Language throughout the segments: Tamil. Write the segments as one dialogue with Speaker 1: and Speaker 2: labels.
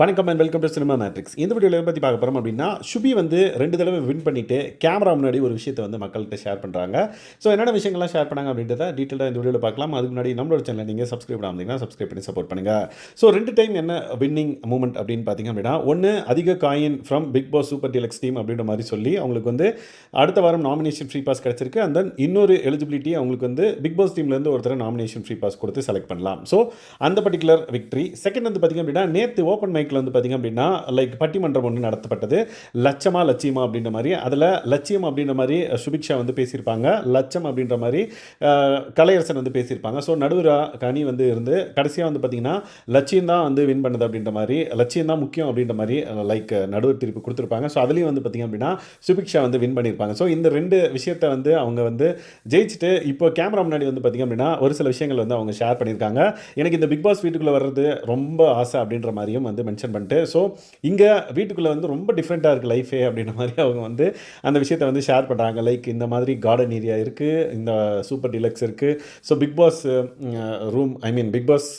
Speaker 1: வணக்கம் and welcome to Cinema Matrix இந்த வீடியோவில் பற்றி பார்க்க போகிறோம் அப்படின்னா சுபி வந்து ரெண்டு தடவை வின் பண்ணிட்டு கேமரா முன்னாடி ஒரு விஷயத்தை வந்து மக்கள்கிட்ட ஷேர் பண்ணுறாங்க ஸோ என்னென்ன விஷயங்கள்லாம் ஷேர் பண்ணாங்க அப்படின்றத டீட்டெயிலாக இந்த வீடியோவில் பார்க்கலாம். அதுக்கு முன்னாடி நம்மளோட சேனலை நீங்கள் சப்ஸ்கிரைப் பண்ணாமல் சப்ஸ்கிரைப் பண்ணி சப்போர்ட் பண்ணுங்கள் ஸோ ரெண்டு டைம் என்ன வின்னிங் மூமெண்ட் அப்படின்னு பார்த்தீங்க அப்படின்னா ஒன்று அதிக coin from Bigg Boss Super Deluxe team அப்படின்ற மாதிரி சொல்லி அவங்களுக்கு வந்து அடுத்த வாரம் நாமினேஷன் ஃப்ரீ பாஸ் கிடச்சிருக்கு. அண்ட் தென் இன்னொரு எலிஜிபிலிட்டி அவங்களுக்கு வந்து பிக் பாஸ் டீம்லேருந்து ஒருத்தர் நாமினேஷன் ஃப்ரீ பாஸ் கொடுத்து செலக்ட் பண்ணலாம். ஸோ அந்த பர்டிகுலர் விக்ட்ரி செகண்ட் வந்து பார்த்திங்க அப்படின்னா நேற்று ஓப்பன் மைக்கில் வந்து பார்த்திங்க அப்படின்னா லைக் பட்டிமன்றம் ஒன்று நடத்தப்பட்டது. லட்சமா லட்சியமா அப்படின்ற மாதிரி அதில் லட்சியம் அப்படின்ற மாதிரி சுபிக்ஷா வந்து பேசியிருப்பாங்க. லட்சம் அப்படின்ற மாதிரி கலையரசன் வந்து பேசியிருப்பாங்க. ஸோ நடுவர் கனி வந்து இருந்து கடைசியாக வந்து பார்த்திங்கன்னா லட்சியம் தான் வந்து வின் பண்ணுது அப்படின்ற மாதிரி லட்சியம் தான் முக்கியம் அப்படின்ற மாதிரி லைக் நடுவர் தீர்ப்பு கொடுத்துருப்பாங்க. ஸோ அதுலேயும் வந்து பார்த்திங்க அப்படின்னா சுபிக்ஷா வந்து வின் பண்ணியிருப்பாங்க. ஸோ இந்த ரெண்டு விஷயத்தை வந்து அவங்க வந்து ஜெயிச்சுட்டு இப்போ கேமரா முன்னாடி வந்து பார்த்திங்க அப்படின்னா ஒரு சில விஷயங்கள் வந்து அவங்க ஷேர் பண்ணியிருக்காங்க. எனக்கு இந்த பிக் பாஸ் வீட்டுக்குள்ளே வர்றது ரொம்ப ஆசை அப்படின்ற மாதிரியும் வந்து மென்ஷன் பண்ணிட்டு ஸோ இங்கே வீட்டுக்குள்ளே வந்து ரொம்ப டிஃப்ரெண்ட்டாக இருக்குது லைஃபே அப்படின்ற மாதிரி அவங்க வந்து அந்த விஷயத்தை வந்து ஷேர் பண்ணுறாங்க லைக் இந்த மாதிரி கார்டன் ஏரியா இருக்குது இந்த சூப்பர் டிலக்ஸ் இருக்குது so Bigg Boss room I mean Bigg Boss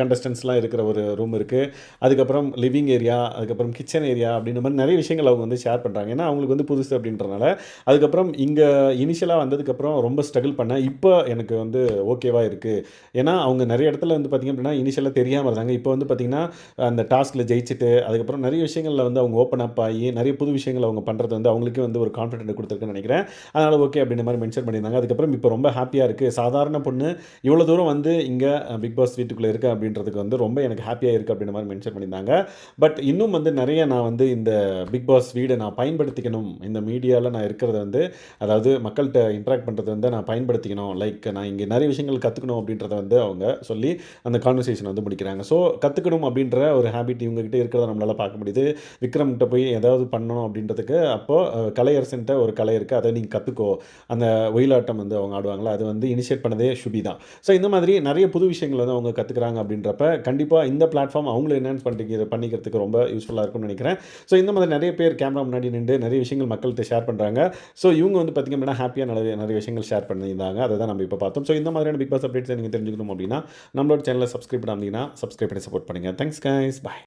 Speaker 1: கண்டஸ்டன்ஸ்லாம் இருக்கிற ஒரு ரூம் இருக்குது அதுக்கப்புறம் லிவிங் ஏரியா அதுக்கப்புறம் கிச்சன் ஏரியா அப்படின்ற மாதிரி நிறைய விஷயங்கள் அவங்க வந்து ஷேர் பண்ணுறாங்க ஏன்னா அவங்களுக்கு வந்து புதுசு அப்படின்றனால. அதுக்கப்புறம் இங்கே இனிஷியலாக வந்ததுக்கப்புறம் ரொம்ப ஸ்ட்ரகிள் பண்ணேன். இப்போ எனக்கு வந்து ஓகேவாக இருக்குது ஏன்னா அவங்க நிறைய இடத்துல வந்து பார்த்திங்க அப்படின்னா இனிஷியலாக தெரியாமல் இருந்தாங்க. இப்போ வந்து பார்த்திங்கன்னா அந்த டாஸ்கில் ஜெயிச்சுட்டு அதுக்கப்புறம் நிறைய விஷயங்களில் வந்து அவங்க ஓப்பன் அப் ஆகி நிறைய புது விஷயங்கள் அவங்க பண்ணுறது வந்து அவங்களுக்கே வந்து ஒரு கான்ஃபிடென்ட் கொடுத்துருக்குன்னு நினைக்கிறேன். அதனால் ஓகே அப்படின்ற மாதிரி மென்ஷன் பண்ணியிருந்தாங்க. அதுக்கப்புறம் இப்போ ரொம்ப ஹாப்பியாக இருக்குது சாதாரண பொண்ணு இவ்வளோ தூரம் வந்து இங்கே பிக் பாஸ் வீட்டுக்குள்ளே இருக்க அப்படின்றதுக்கு வந்து ரொம்ப எனக்கு ஹாப்பியாக இருக்குது அப்படின்ற மாதிரி மென்ஷன் பண்ணியிருந்தாங்க. பட் இன்னும் வந்து நிறைய நான் வந்து இந்த பிக் பாஸ் வீடை நான் பயன்படுத்திக்கணும். இந்த மீடியாவில் நான் இருக்கிறத வந்து அதாவது மக்கள்கிட்ட இன்ட்ராக்ட் பண்ணுறது வந்து நான் பயன்படுத்திக்கணும். லைக் நான் இங்கே நிறைய விஷயங்கள் கற்றுக்கணும் அப்படின்றத வந்து அவங்க சொல்லி அந்த கான்வர்சேஷன் வந்து முடிக்கிறாங்க. ஸோ கற்றுக்கணும் அப்படின்ற ஒரு ஹேபிட் இவங்ககிட்ட இருக்கிறத நம்மளால் பார்க்க முடியுது. விக்ரம்கிட்ட போய் ஏதாவது பண்ணணும் அப்படின்றதுக்கு அப்போது கலையரசன்ட்ட ஒரு கலை இருக்குது அதை நீங்கள் கற்றுக்கோ அந்த ஒயிலாட்டம் வந்து அவங்க ஆடுவாங்களா? அது வந்து இனிஷியேட் பண்ணதே சுபி தான். ஸோ இந்த மாதிரி நிறைய புது விஷயங்கள் வந்து அவங்க கற்றுக்குறாங்க அப்படின்றப்ப கண்டிப்பாக இந்த பிளாட்ஃபார்ம் அவங்கள என்ஹான்ஸ் பண்ணிக்க பண்ணிக்கிறதுக்கு ரொம்ப யூஸ்ஃபுல்லாக இருக்கும்னு நினைக்கிறேன். ஸோ இந்த மாதிரி நிறைய பேர் கேமரா முன்னாடி நின்று நிறைய விஷயங்கள் மக்கள்கிட்ட ஷேர் பண்ணுறாங்க ஸோ இவங்க வந்து பார்த்திங்க அப்படின்னா ஹாப்பியாக நிறைய நிறைய விஷயங்கள் ஷேர் பண்ணியிருந்தாங்க. அதை தான் நம்ம இப்போ பார்த்தோம். ஸோ இந்த மாதிரியான பிக் பாஸ் அப்டேட்ஸை நீங்கள் தெரிஞ்சுக்கணும் அப்படின்னா நம்மளோட சேனலை சப்ஸ்கிரைப் பண்ணாமல் சப்ஸ்கிரைப் பண்ணி சப்போர்ட் பண்ணுங்கள் தேங்க்ஸ் கைஸ் பாய்